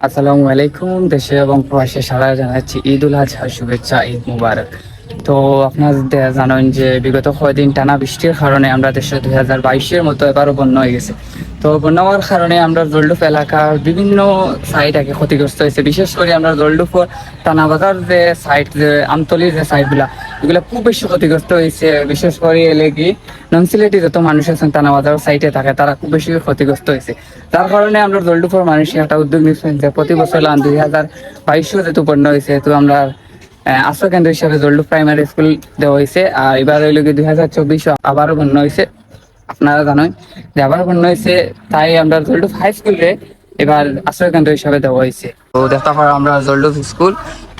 আসসালামু আলাইকুম দেশে এবং প্রবাসে সারা জানাচ্ছি ঈদ উল আজহার শুভেচ্ছা ঈদ মুবারক। তো আপনারা জানেন যে বিগত কয়েকদিন টানা বৃষ্টির কারণে আমরা দেশে দুই হাজার বাইশের মতো এবারও বন্যা হয়ে গেছে। তো বন্যা হওয়ার কারণে আমরা জলডুপ এলাকার বিভিন্ন সাইট আগে ক্ষতিগ্রস্ত হয়েছে। বিশেষ করে আমরা জলডুপর টানাবাজার যে সাইট যে আমতলির যে সাইটগুলা এগুলো খুব বেশি ক্ষতিগ্রস্ত হয়েছে। বিশেষ করে এলে কি নন সিলেটি যত মানুষ আছেন টানাবাজার সাইটে থাকে, তারা খুব বেশি ক্ষতিগ্রস্ত হয়েছে। তার কারণে আমরা জলডুপর মানুষ একটা উদ্যোগ নিচ্ছেন যে প্রতি বছর দুই হাজার বাইশও যেহেতু বন্যা হয়েছে, তো আমরা আহ, আশ্রয় কেন্দ্র হিসাবে জল্লু প্রাইমারি স্কুল দেওয়া হয়েছে। আর এবার হইল কি দুই হাজার চব্বিশ আবারও বন্যা হয়েছে। আপনারা জানেন যে আবার বন্যা হয়েছে তাই আমরা জল্ডুপ হাই স্কুলে এবার আশ্রয় কেন্দ্র হিসাবে দেওয়া হয়েছে। তো দেখা পারা আমরা জল্ডুপ স্কুল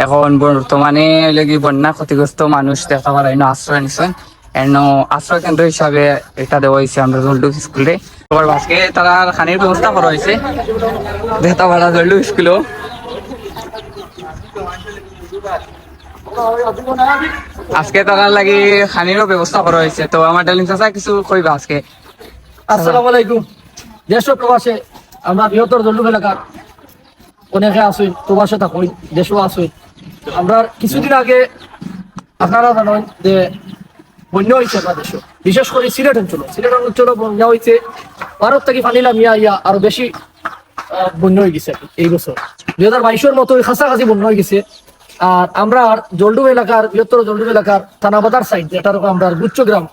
এখন বর্তমানে হইল কি বন্যা ক্ষতিগ্রস্ত মানুষ দেখা পারা এনে আশ্রয় নিচ্ছেন এন আশ্রয় কেন্দ্র হিসাবে এটা দেওয়া হয়েছে আমরা জল্ডুপ স্কুলে আজকে তারা খানির ব্যবস্থা করা হয়েছে। দেখা পারা জল্ডুপ স্কুলও আজকে তারা লাগি খানিরও ব্যবস্থা করা হয়েছে তো আমার ডালিম চাচা, কিছু কইবা আজকে? আসসালামু আলাইকুম। দেশ প্রবাসে আমরা বৃহত্তর জল্লুম এলাকার অনেকে আসুন প্রবাসে থাকুন দেশও আসুন আমরা কিছুদিন আগে আপনারা জানেন যে বন্যা হয়েছে আমরা দেশ, বিশেষ করে সিলেট অঞ্চল। সিলেট অঞ্চল বন্যা হয়েছে ভারত থেকে পানি নামিয়া ইয়া আরও বেশি বন্যা হয়ে গেছে এই বছর। দুই হাজার বাইশের মতো কাছাকাছি বন্যা হয়ে গেছে। আর আমরা জলডুব এলাকার বৃহত্তর জলডুব এলাকার থানাবাজার সাইড যেটার আমরা গুচ্ছ গ্রাম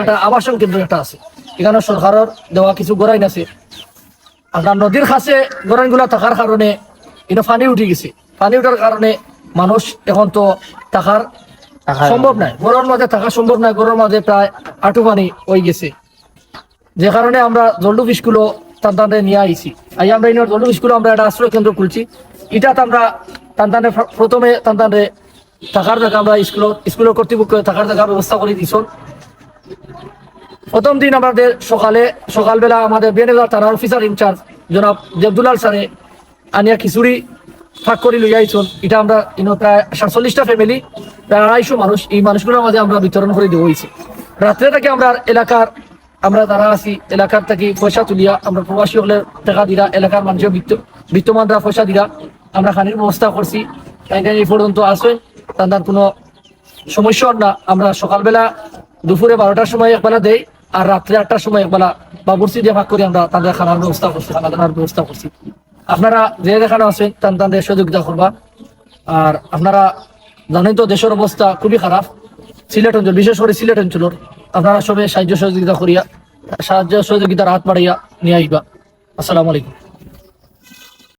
একটা আবাসন কেন্দ্র একটা আছে। এখানে সরকারের দেওয়া কিছু গোড়াইন আছে। আমরা নদীর কাছে গোড়াইনগুলা থাকার কারণে এটা পানি উঠে গেছে। পানি উঠার কারণে মানুষ এখন তো থাকার সম্ভব নাই। গরুর মাঝে থাকা সম্ভব নাই। গরুর মাঝে প্রায় হাঁটু পানি হয়ে গেছে। যে কারণে আমরা জলডুব স্কুলও তান্তানে নিয়ে আইছি। আই আমরা জলডুব স্কুল আমরা একটা আশ্রয় কেন্দ্র খুলছি। এটাতে আমরা তান্তানে প্রথমে তান্তানে থাকার জায়গা আমরা স্কুল, স্কুলের কর্তৃপক্ষ থাকার জায়গা ব্যবস্থা করে দিছ প্রথম দিন আমাদের সকালে, সকালবেলা আমাদের বেনেজার থানার অফিসার ইনচার্জ জনাব দেবদুলাল স্যারে আনিয়া খিচুড়ি ফাঁক করে লইয়া আইছন। এটা আমরা প্রায় সাতচল্লিশটা ফ্যামিলি প্রায় আড়াইশো মানুষ, এই মানুষগুলোর মাঝে আমরা বিতরণ করে দেওয়া হয়েছে। রাত্রে থেকে আমরা এলাকার, আমরা যারা আছি, এলাকার থেকে পয়সা তুলিয়া আমরা প্রবাসী হলে টাকা দিরা, এলাকার মানুষের বিত্ত বিত্তমানরা পয়সা দিরা। আমরা খানির ব্যবস্থা করছি। তাই এই পর্যন্ত আসেন তাদের কোনো সমস্যা না। আমরা সকালবেলা দুপুরে বারোটার সময় একবেলা দেই আর রাত্রে আটটার সময় একবেলা বাবুরসি দিয়ে ভাগ করে আমরা তাদের খানার ব্যবস্থা করছি, খানা দানার ব্যবস্থা করছি। আপনারা যে যেখানে আছেন তান তাদের সহযোগিতা করবা। আর আপনারা জানেন তো, দেশের অবস্থা খুবই খারাপ। সিলেট অঞ্চল, বিশেষ করে সিলেট অঞ্চলের। আপনারা সবাই সাহায্য সহযোগিতা করিয়া, সাহায্য সহযোগিতার হাত বাড়াইয়া নিয়ে আসবা আসসালামু আলাইকুম।